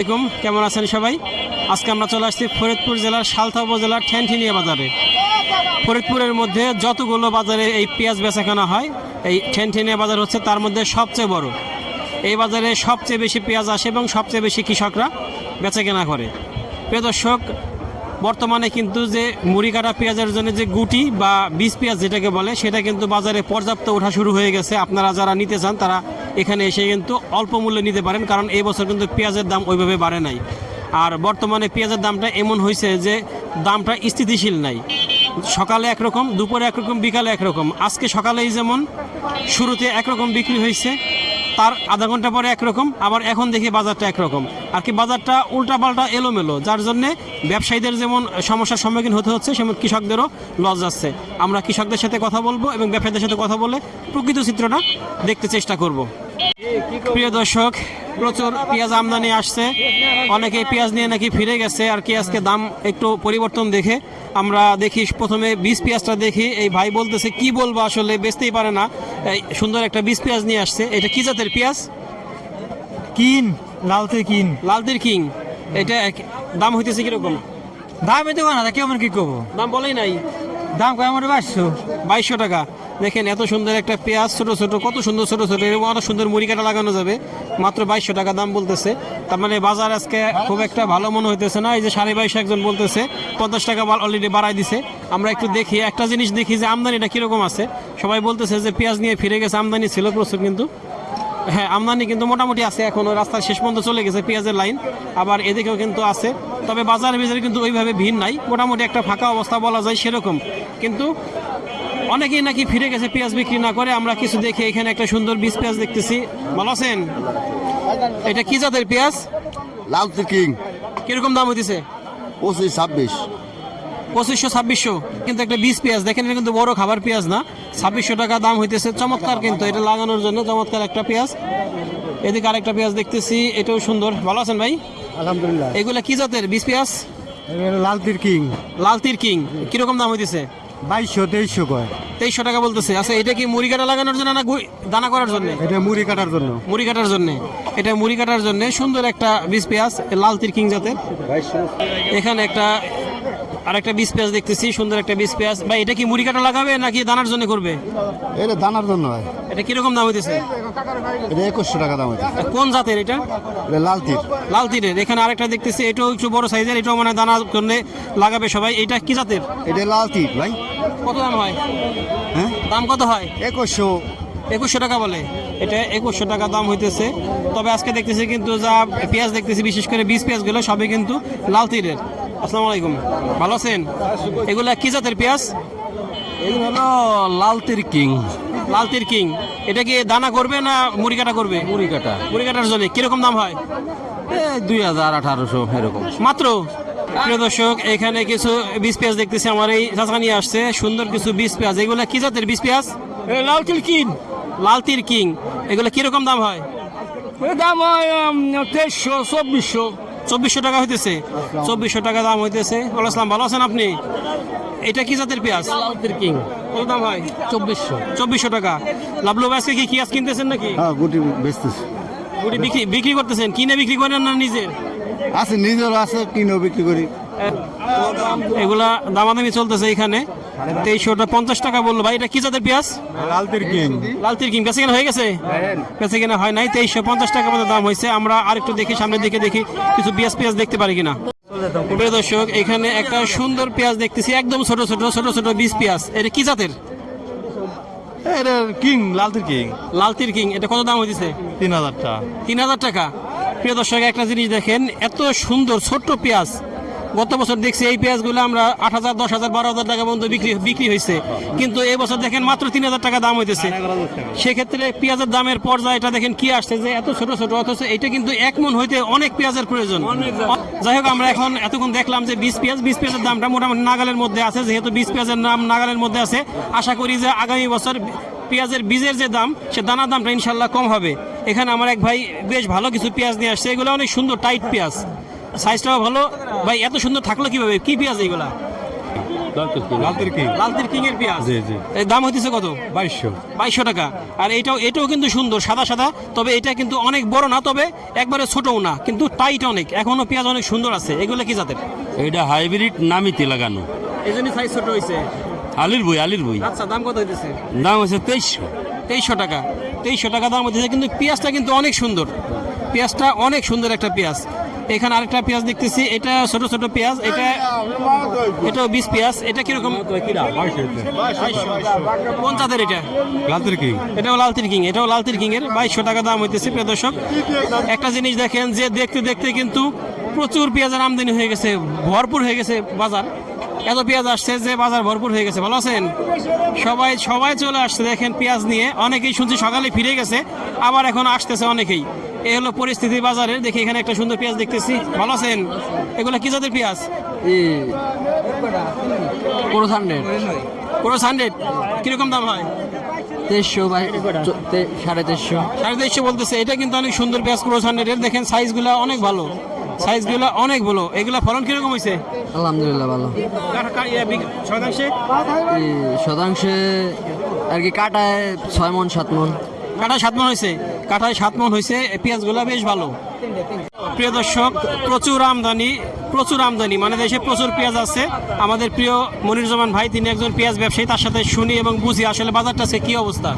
আসসালামাইকুম কেমন আছেন সবাই? আজকে আমরা চলে আসছি ফরিদপুর জেলার সালথা উপজেলার ঠ্যানঠিনিয়া বাজারে। ফরিদপুরের মধ্যে যতগুলো বাজারে এই পেঁয়াজ বেচাকেনা হয়, এই ঠ্যানঠিনিয়া বাজার হচ্ছে তার মধ্যে সবচেয়ে বড়। এই বাজারে সবচেয়ে বেশি পেঁয়াজ আসে এবং সবচেয়ে বেশি কৃষকরা বেচাকেনা করে। প্রিয় দর্শক, বর্তমানে কিন্তু যে মুড়ি কাটা পেঁয়াজের জন্য যে গুটি বা বীজ পেঁয়াজ যেটাকে বলে, সেটা কিন্তু বাজারে পর্যাপ্ত ওঠা শুরু হয়ে গেছে। আপনারা যারা নিতে চান, তারা এখানে এসে কিন্তু অল্প মূল্যে নিতে পারেন, কারণ এই বছর কিন্তু পেঁয়াজের দাম ওইভাবে বাড়ে নাই। আর বর্তমানে পেঁয়াজের দামটা এমন হয়েছে যে দামটা স্থিতিশীল নাই। সকালে একরকম, দুপুরে একরকম, বিকালে একরকম। আজকে সকালেই যেমন শুরুতে একরকম বিক্রি হয়েছে তার আধা ঘণ্টা পরে একরকম, আবার এখন দেখি বাজারটা একরকম। আর কি বাজারটা উল্টাপাল্টা এলোমেলো, যার জন্য ব্যবসায়ীদের যেমন সমস্যার সম্মুখীন হতে হচ্ছে, সেমন কৃষকদেরও লস যাচ্ছে। আমরা কৃষকদের সাথে কথা বলব এবং ব্যবসায়ীদের সাথে কথা বলে প্রকৃত চিত্রটা দেখতে চেষ্টা করব। প্রিয় দর্শক প্রচুর পেঁয়াজ আমদানি আসছে। অনেকে পেঁয়াজ নিয়ে নাকি ফিরে গেছে আর কি আজকে দাম একটু পরিবর্তন দেখে আমরা দেখি প্রথমে বীজ পেঁয়াজটা দেখি। এই ভাই বলতেছে কি বলব আসলে বেচতেই পারে না। এই সুন্দর একটা বীজ পেঁয়াজ নিয়ে আসছে। এটা কি জাতের পেঁয়াজ? King Lal Teer king. Lal Teer king. এটা দাম হইতেছে কীরকম? দাম এতে না কেমন কি করব দাম বলেই নাই। দাম আমার বাইশশো? বাইশশো টাকা। দেখেন এত সুন্দর একটা পেঁয়াজ ছোট ছোট, কত সুন্দর ছোট ছোট, এরকম অনেক সুন্দর মুড়ি কাটা লাগানো যাবে। মাত্র বাইশশো টাকা দাম বলতেছে। তার মানে বাজার আজকে খুব একটা ভালো মনে হইতেছে না। এই যে সাড়ে বাইশ একজন বলতেছে, পঞ্চাশ টাকা অলরেডি বাড়াই দিছে। আমরা একটু দেখি, একটা জিনিস দেখি যে আমদানিটা কীরকম আছে। সবাই বলতেছে যে পেঁয়াজ নিয়ে ফিরে গেছে, আমদানি ছিল প্রচুর কিন্তু। হ্যাঁ আমদানি কিন্তু মোটামুটি আছে এখনও। রাস্তার শেষ পর্যন্ত চলে গেছে পেঁয়াজের লাইন। আবার এদিকেও কিন্তু আছে। তবে বাজারের ভিতরে কিন্তু ওইভাবে ভিড় নাই। মোটামুটি একটা ফাঁকা অবস্থা বলা যায় সেরকম। কিন্তু অনেকেই নাকি ফিরে গেছে পেঁয়াজ বিক্রি না করে। আমরা কিছু দেখে এখানে একটা সুন্দর বীজ পেঁয়াজ দেখতেছি। ভালো আছেন? এটা কি জাতের পেঁয়াজ? লাল কিং কীরকম দাম হইতেছে? পঁচিশ ছাব্বিশ। পঁচিশশো ছাব্বিশশো। কিন্তু একটা বীজ পেঁয়াজ দেখেন এটা কিন্তু বড় খাবার পেঁয়াজ না? ছাব্বিশশো টাকা দাম হইতেছে চমৎকার কিন্তু এটা লাগানোর জন্য চমৎকার একটা পেঁয়াজ। এদিকে আরেকটা পেঁয়াজ দেখতেছি এটাও সুন্দর। ভালো আছেন ভাই? আলহামদুলিল্লাহ। এগুলা কি জাতের? বীজ পেঁয়াজ? লালতির কিং। লাল তীর কিং। কীরকম দাম হইতেছে? বাইশশো তেইশশো কয়। তেইশশো টাকা বলতেছে। আচ্ছা এটা কি মুড়ি কাটা লাগানোর জন্য না দানা করার জন্য? এটা মুড়ি কাটার জন্য। মুড়ি কাটার জন্য। এটা মুড়ি কাটার জন্য সুন্দর একটা বীজ পেঁয়াজ লাল তীর কিং জাতের। এখানে একটা আরেকটা বীজ পেঁয়াজ দেখতেছি সুন্দর একটা বীজ পেঁয়াজ। ভাই এটা কি মুড়ি কাটা লাগাবে নাকি দানার জন্য করবে? এটা দানার জন্য হয় এটা কীরকম দাম হইতেছে? এটা একুশশো টাকা দাম আছে কোন জাতের এটা? এটা লাল তীর লাল তীরের এখানে আরেকটা দেখতেছি এটাও একটু বড় সাইজের এটাও মানে দানার জন্য লাগাবে সবাই। এটা কি জাতের? এটা লাল তীর ভাই। কত দাম হয়? হ্যাঁ? দাম কত হয়? একুশশো। একুশশো টাকা বলে। এটা একুশশো টাকা দাম হইতেছে। তবে আজকে দেখতেছি কিন্তু যা পেঁয়াজ দেখতেছি বিশেষ করে বীজ পেঁয়াজগুলো সবই কিন্তু লাল তীরের আসসালামু আলাইকুম। ভালো আছেন? এগুলা কি জাতের পেঁয়াজ? এগুলো হলো লাল তীর কিং। লাল তীর কিং। এটা কি দানা করবে না মুড়ি কাটা করবে? মুড়ি কাটা। মুড়ি কাটার জন্য। কীরকম দাম হয়? দুই হাজার আঠারোশো এরকম। মাত্র? প্রিয় দর্শক এখানে কিছু বিষ পেঁয়াজ দেখতেছি আমার এই চাচা নিয়ে আসছে। সুন্দর কিছু বিষ পেঁয়াজ। এগুলা কি জাতের বিষ পেঁয়াজ? লাল তিল কিন লাল তীর কিং। এগুলো কীরকম দাম হয়? দাম হয় তেইশশো চব্বিশশো। চব্বিশশো টাকা হইতেছে। চব্বিশশো টাকা দাম হইতেছে। আসসালাম ভালো আছেন আপনি? এটা কি জাতের পেঁয়াজ? কিং। কত দাম হয়? চব্বিশশো। চব্বিশশো টাকা। লাভলু আজকে কি পেঁয়াজ কিনতেছেন নাকি? হ্যাঁ গুটি বেচতেছি। গুটি বিক্রি বিক্রি করতেছেন? কিনে বিক্রি করেন না নিজের? আছে নিজের আছে কিনেও বিক্রি করি। এগুলা দামাদামি চলতেছে এখানে। তেইশশোটা পঞ্চাশ টাকা বলল ভাই এটা কি জাতের পেঁয়াজ? লাল কিং। লাল কিং বেঁচে কেনা হয়ে গেছে? বেঁচে কেনা হয় নাই তেইশশো পঞ্চাশ টাকা মতো দাম হয়েছে। আমরা আরেকটু দেখি সামনের দিকে দেখি কিছু পেঁয়াজ পেঁয়াজ দেখতে পারি কিনা। প্রিয় দর্শক এখানে একটা সুন্দর পেঁয়াজ দেখতেছি একদম ছোট ছোট ছোট ছোট বীজ পেঁয়াজ। এটা কি জাতের? এটা কিং লাল তিল কিং। লাল তির কিং এটা কত দাম হয়েছে তিন হাজার টাকা। তিন হাজার টাকা। প্রিয় দর্শক একটা জিনিস দেখেন এত সুন্দর ছোট্ট পেঁয়াজ। গত বছর দেখছি এই পেঁয়াজগুলো আমরা আট হাজার দশ হাজার বারো হাজার টাকা পর্যন্ত বিক্রি বিক্রি হয়েছে। কিন্তু এই বছর দেখেন মাত্র তিন হাজার টাকা দাম হইতেছে। সেক্ষেত্রে পেঁয়াজের দামের পর্যায়টা দেখেন কি আসছে যে এত ছোট ছোট অথচ এটা কিন্তু এক মন হইতে অনেক পেঁয়াজের প্রয়োজন। যাই হোক আমরা এখন এতক্ষণ দেখলাম যে বিশ পেঁয়াজ বিশ পেঁয়াজের দামটা মোটামুটি নাগালের মধ্যে আছে যেহেতু বিশ পেঁয়াজের নাম নাগালের মধ্যে আছে। আশা করি যে আগামী বছর পেঁয়াজের বীজের যে দাম সে দানার দামটা ইনশাল্লাহ কম হবে। এখানে আমার এক ভাই বেশ ভালো কিছু পেঁয়াজ নিয়ে আসছে। এগুলো অনেক সুন্দর টাইট পেঁয়াজ। সাইজটাও ভালো। ভাই এত সুন্দর থাকল কীভাবে? কি পেঁয়াজ এইগুলা লালতির কিং লালতির কিং এর পেঁয়াজ? জি, জি। এর দাম হইতেছে কত? বাইশশো। বাইশশো টাকা। আর এটাও এটাও কিন্তু সুন্দর সাদা সাদা। তবে এটা কিন্তু অনেক বড় না তবে একবারে ছোটও না কিন্তু টাইট অনেক। এখনও পেঁয়াজ অনেক সুন্দর আছে। এগুলো কি জাতের? এটা হাইব্রিড নামিতে লাগানো। এই জন্য সাইজ ছোট হয়েছে আলির বই আলির বই। আচ্ছা দাম কত হইতেছে? দাম হচ্ছে তেইশশো। তেইশশো টাকা। তেইশশো টাকা দাম হচ্ছে কিন্তু পেঁয়াজটা কিন্তু অনেক সুন্দর। পেঁয়াজটা অনেক সুন্দর একটা পেঁয়াজ। এখানে আরেকটা পেঁয়াজ দেখতেছি। এটা ছোট ছোট পেঁয়াজ এটা এটাও বিশ পেঁয়াজ। এটা কীরকম? কোন জাতের এটা। লালতির কিং। এটাও লালতির কিং এটাও লালতির কিং এর। বাইশশো টাকা দাম হইতেছে প্রিয় দর্শক। একটা জিনিস দেখেন যে দেখতে দেখতে কিন্তু প্রচুর পেঁয়াজের আমদানি হয়ে গেছে ভরপুর হয়ে গেছে বাজার। এত পেঁয়াজ আসছে যে বাজার ভরপুর হয়ে গেছে ভালো আছেন? সবাই সবাই চলে আসছে দেখেন পেঁয়াজ নিয়ে। অনেকেই শুনছি সকালে ফিরে গেছে আবার এখন আসতেছে অনেকেই। এই হলো পরিস্থিতি বাজারের দেখি এখানে একটা সুন্দর পেঁয়াজ দেখতেছি। ভালো আছেন? এগুলো কি জাতের পেঁয়াজ? Cross hundred. Cross hundred? কীরকম দাম হয়? তেইশশো বাই সাড়ে তেইশশো। সাড়ে তেইশশো বলতেছে। এটা কিন্তু অনেক সুন্দর পেঁয়াজ ক্রোস হান্ড্রেডের। দেখেন সাইজগুলো অনেক ভালো। সাইজগুলো অনেক ভালো। এগুলা ফলন কীরকম হয়েছে? আলহামদুলিল্লাহ ভালো। শতাংশে শতাংশে আর কি কাটায় ছয় মন সাত মন। কাঠায় সাত মন হয়েছে? কাঠায় সাত মন হয়েছে পেঁয়াজগুলো বেশ ভালো। প্রিয় দর্শক, প্রচুর আমদানি প্রচুর আমদানি মানে দেশে প্রচুর পেঁয়াজ আছে। আমাদের প্রিয় মনিরুজ্জামান ভাই, তিনি একজন পেঁয়াজ ব্যবসায়ী, তার সাথে শুনি এবং বুঝি আসলে বাজারটা সে কি অবস্থা?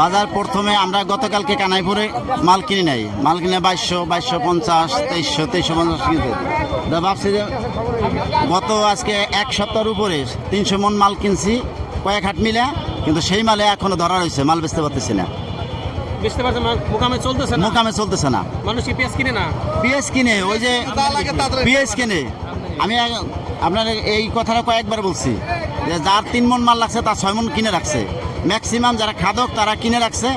বাজার প্রথমে আমরা গতকালকে কানাইপুরে মাল কিনে নেই। মাল কিনে বাইশশো বাইশশো পঞ্চাশ, তেইশশো তেইশশো পঞ্চাশ কিনতে ভাবছি যে গত আজকে এক সপ্তাহের উপরে তিনশো মন মাল কিনছি, কয়েক হাট মিলে, কিন্তু সেই মালে এখনও ধরা রয়েছে, মাল বেচতে পারতেছি না। বুঝতে পারছেন মোকামে চলতেছে না? মোকামে চলতেছে না। মানুষ কি পেঁয়াজ কিনে না? পিএস কিনে ওই যে পিএস কিনে। আমি আপনার এই কথাটা কয়েকবার বলছি যে যার তিন মন মাল লাগছে তার ছয় মন কিনে রাখছে। ম্যাক্সিমাম যারা খাদক তারা কিনে রাখছে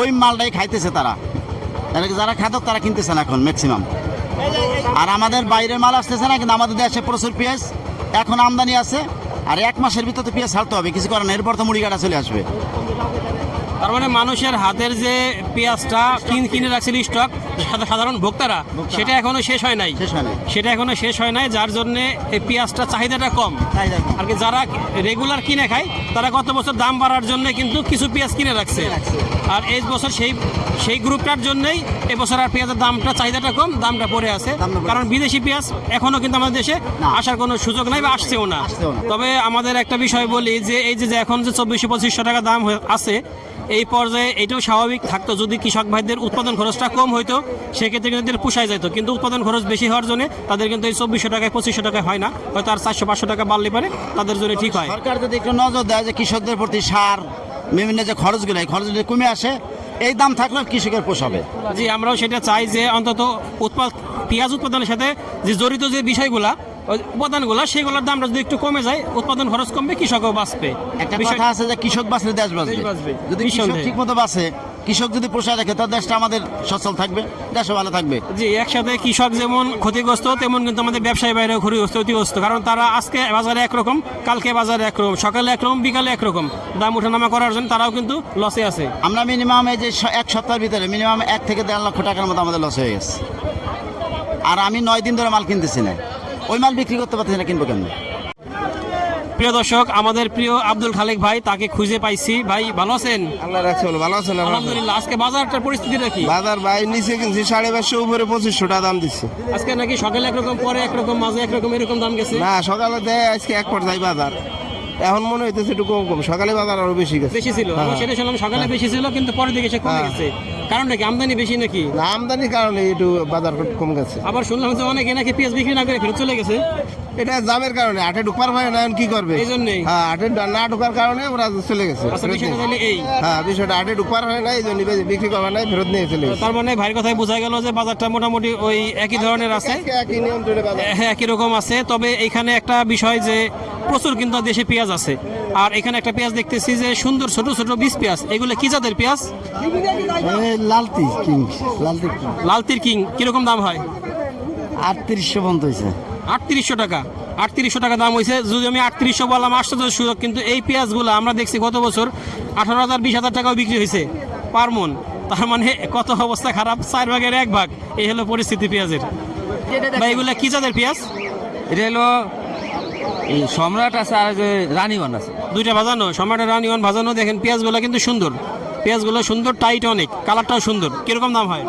ওই মালটাই খাইতেছে তারা। যারা খাদক তারা কিনতেছে না এখন ম্যাক্সিমাম আর আমাদের বাইরের মাল আসতেছে না কিন্তু আমাদের দেশে প্রচুর পেঁয়াজ। এখন আমদানি আছে আর এক মাসের ভিতরে তো পেঁয়াজ ছাড়তে হবে কিছু করার এরপর তো মুড়ি কাটা চলে আসবে। তার মানে মানুষের হাতের যে পেঁয়াজটা কিন কিনে রাখছিল স্টক সাধারণ ভোক্তারা সেটা এখনও শেষ হয় নাই। সেটা এখনও শেষ হয় নাই যার জন্য এই পেঁয়াজটা চাহিদাটা কম। আর কি যারা রেগুলার কিনে খায় তারা গত বছর দাম বাড়ার জন্য কিন্তু কিছু পেঁয়াজ কিনে রাখছে। আর এই বছর সেই সেই গ্রুপটার জন্যই এবছর আর পেঁয়াজের দামটা চাহিদাটা কম দামটা পড়ে আছে। কারণ বিদেশি পেঁয়াজ এখনও কিন্তু আমাদের দেশে আসার কোনো সুযোগ নাই বা আসছেও না। তবে আমাদের একটা বিষয় বলি যে এই যে এখন যে চব্বিশশো পঁচিশশো টাকা দাম আছে এই পর্যায়ে এটাও স্বাভাবিক থাকতো যদি কৃষক ভাইদের উৎপাদন খরচটা কম হইতো সেক্ষেত্রে কিন্তু এদের পোষায় যেত কিন্তু উৎপাদন খরচ বেশি হওয়ার জন্য তাদের কিন্তু এই চব্বিশশো টাকায় পঁচিশশো টাকায় হয় না। হয়তো আর চারশো পাঁচশো টাকা বাড়লে পারে তাদের জন্য ঠিক হয়। সরকার যদি একটু নজর দেয় যে কৃষকদের প্রতি সার বিভিন্ন যে খরচগুলো এই খরচগুলো কমে আসে এই দাম থাকলে কৃষকের পোষাবে। জি আমরাও সেটা চাই যে অন্তত উৎপাদ পেঁয়াজ উৎপাদনের সাথে যে জড়িত যে বিষয়গুলা উপাদানগুলা সেগুলোর দামটা যদি একটু কমে যায় উৎপাদন খরচ কমবে কৃষকও বাঁচবে। একটা বিষয়- কথা আছে যে কৃষক বাঁচলে দেশ বাঁচবে। বাঁচবে। যদি কৃষক ঠিক মতো বাঁচে কৃষক যদি পোষায় রাখে তার দেশটা আমাদের সচল থাকবে দেশও ভালো থাকবে। জি একসাথে কৃষক যেমন ক্ষতিগ্রস্ত তেমন কিন্তু আমাদের ব্যবসায়ী বাইরেও ক্ষতিগ্রস্ত ক্ষতিগ্রস্ত কারণ তারা আজকে বাজারে একরকম কালকে বাজারে একরকম সকালে একরকম বিকালে একরকম। দাম ওঠানামা করার জন্য তারাও কিন্তু লসে আছে। আমরা মিনিমাম এই যে এক সপ্তাহের ভিতরে মিনিমাম এক থেকে দেড় লক্ষ টাকার মতো আমাদের লস হয়ে গেছে। আর আমি নয় দিন ধরে মাল কিনতেছি না। ওই মাল বিক্রি করতে পারতেছি না কিনবো কেমন? প্রিয় দর্শক আমাদের প্রিয় আব্দুল খালেক ভাই তাকে খুঁজে পাইছি। ভাই ভালো আছেন? আল্লাহ রাখছে বলো ভালো আছেন আলহামদুলিল্লাহ আজকে বাজারটার পরিস্থিতিটা কি? বাজার ভাই নিচে কিনছি সাড়ে পাঁচশো উপরে পঁচিশশো টাকা দাম দিচ্ছে। আজকে নাকি সকালে একরকম পরে একরকম মাঝে একরকম এরকম দাম গেছে? না সকালে দেয় আজকে এক পর্যায়ে বাজার। এখন মনে হইতেছে একটু কম কম। সকালে বাজার আরও বেশি গেছে। বেশি ছিল। হ্যাঁ। সেটা শুনলাম সকালে বেশি ছিল কিন্তু পরের দিকে সে কমে হ্যাঁ। গেছে। কারণটা কি আমদানি বেশি নাকি? না আমদানির কারণে একটু বাজার কম গেছে। আবার শুনলাম যে অনেকে নাকি পেঁয়াজ বিক্রি না করে ফেরত চলে গেছে। এটা জামের কারণে আটে ঢুকবার হয় না কি করবে? হ্যাঁ আটে না ঢুকার কারণে ওরা চলে গেছে আচ্ছা এই। হ্যাঁ বিষয়টা আটে ঢুকবার হয় না এই জন্য বিক্রি করবার নাই ফেরত নিয়ে চলে তার মানে ভাইয়ের কথায় বোঝা গেল যে বাজারটা মোটামুটি ওই একই ধরনের আছে? একই নিয়ন্ত্রণে হ্যাঁ একই রকম আছে। তবে এখানে একটা বিষয় যে প্রচুর কিন্তু দেশে পেঁয়াজ আছে। আর এখানে একটা পেঁয়াজ দেখতেছি যে সুন্দর ছোট ছোট বীজ পেঁয়াজ। এগুলো কি জাতের পেঁয়াজ? লালতি কিং লালতির কিং কীরকম দাম হয়? আটত্রিশশো পর্যন্ত হয়েছে আটত্রিশশো টাকা। আটত্রিশশো টাকা দাম হয়েছে যদি আমি আটত্রিশশো বললাম আটশো সুযোগ কিন্তু এই পেঁয়াজগুলো আমরা দেখছি গত বছর আঠারো হাজার বিশ হাজার টাকাও বিক্রি হয়েছে পার মন। তার মানে কত অবস্থা খারাপ চার ভাগের এক ভাগ। এই হলো পরিস্থিতি পেঁয়াজের। এগুলো কী জাতের পেঁয়াজ? এটা হলো এই সম্রাট আছে আর রানীগণ আছে। দুইটা ভাজানো সম্রাটের রানিওয়ান ভাজানো। দেখেন পেঁয়াজগুলো কিন্তু সুন্দর। পেঁয়াজগুলো সুন্দর টাইট অনেক কালারটাও সুন্দর। কীরকম দাম হয়?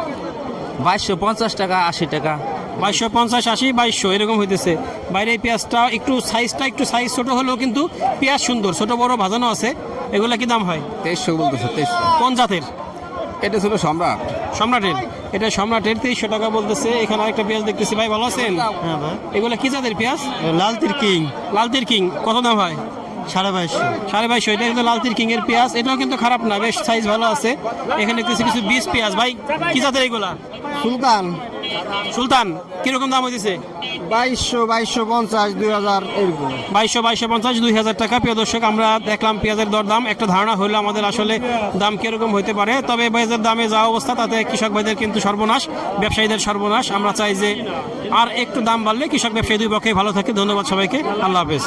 বাইশশো পঞ্চাশ টাকা আশি টাকা। বাইশশো পঞ্চাশ আশি বাইশশো এরকম হইতেছে। বাইরে এই পেঁয়াজটা একটু সাইজটা একটু সাইজ ছোট হলেও কিন্তু পেঁয়াজ সুন্দর ছোট বড় ভাজানো আছে। এগুলা কি দাম হয়? তেইশশো বলতেছে তেইশশো। কোন জাতের? এটা ছিল সম্রাট। সম্রাটের। এটা সম্রাটের তেইশশো টাকা বলতেছে। এখানে আরেকটা পেঁয়াজ দেখতেছি। ভাই ভালো আছেন? হ্যাঁ ভাই। এগুলা কি জাতের পেঁয়াজ? লালতির কিং। লালতির কিং। কত দাম হয়? সাড়ে বাইশশো। সাড়ে বাইশশো। এটা কিন্তু লালতির কিং এর পেঁয়াজ। এটাও কিন্তু খারাপ না বেশ সাইজ ভালো আছে। এখানে কিছু কিছু বিশ পেঁয়াজ। ভাই কি জাতের এগুলা? সুলতান। সুলতান কীরকম দাম হইতেছে? বাইশশো বাইশশো পঞ্চাশ দুই হাজার এরকম। বাইশশো বাইশশো পঞ্চাশ দুই হাজার টাকা। প্রিয় দর্শক আমরা দেখলাম পেঁয়াজের দর দাম একটা ধারণা হলো আমাদের আসলে দাম কীরকম হতে পারে। তবে পেঁয়াজের দামে যা অবস্থা তাতে কৃষক ভাইদের কিন্তু সর্বনাশ ব্যবসায়ীদের সর্বনাশ। আমরা চাই যে আর একটু দাম বাড়লে কৃষক ব্যবসায়ী দুই পক্ষে ভালো থাকে। ধন্যবাদ সবাইকে। আল্লাহ হাফেজ।